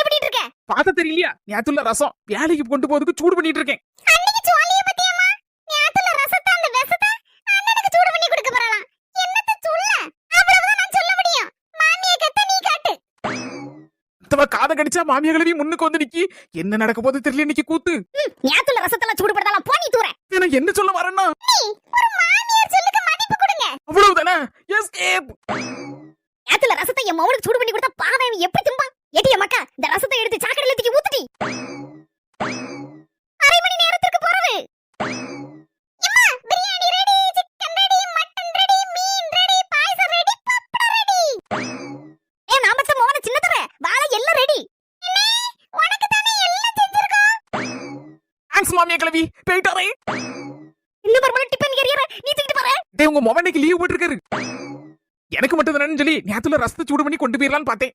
பண்ணிட்டு இருக்க? பார்த்த தெரியலையா? நேத்துல ரசம். வேலைக்கு கொண்டு போறதுக்கு சூடு பண்ணிட்டு இருக்கேன். அன்னைக்கு சோழிய பத்தியம்மா? நேத்துல ரசத்தை அந்த விஷத்தை அண்ணனுக்கு சூடு பண்ணி கொடுக்க போறலாம் என்னத்த சொல்ல? அவ்வளவுதான் நான் சொல்ல முடியும். மாமியை கத்த நீ காட்டு. தவ காதை கடிச்சா மாமியா கிழவி முன்னுக்கு வந்து நிக்கி. என்ன நடக்க போது தெரியல இன்னைக்கு கூத்து. நேத்துல ரசத்தெல்லாம் சூடு படுத்தாலாம் போ நீ தூர எனக்கு என்ன சொல்ல வரேன்னா? நீ ஒரு மாமியார் சொல்லுக்கு மதிப்பு கொடுங்க. அவ்வளவுதானே? எஸ்கேப் நேத்துல ரசத்தை என் மவனுக்கு சூடு பண்ணி கொடுத்தா பாவம் தேங்க்ஸ் மாமியா கிழவி. போயிட்டாரே இந்த பர்மனன்ட் டிபன் கேரியர் நீ தூக்கிட்டு போற? டேய் உங்க மொபைலுக்கு லீவ் போட்டிருக்காரு. எனக்கு மட்டும் தானே சொல்லி நேத்துல ரசத்தை சூடு பண்ணி கொண்டு போயிடலான்னு பார்த்தேன்.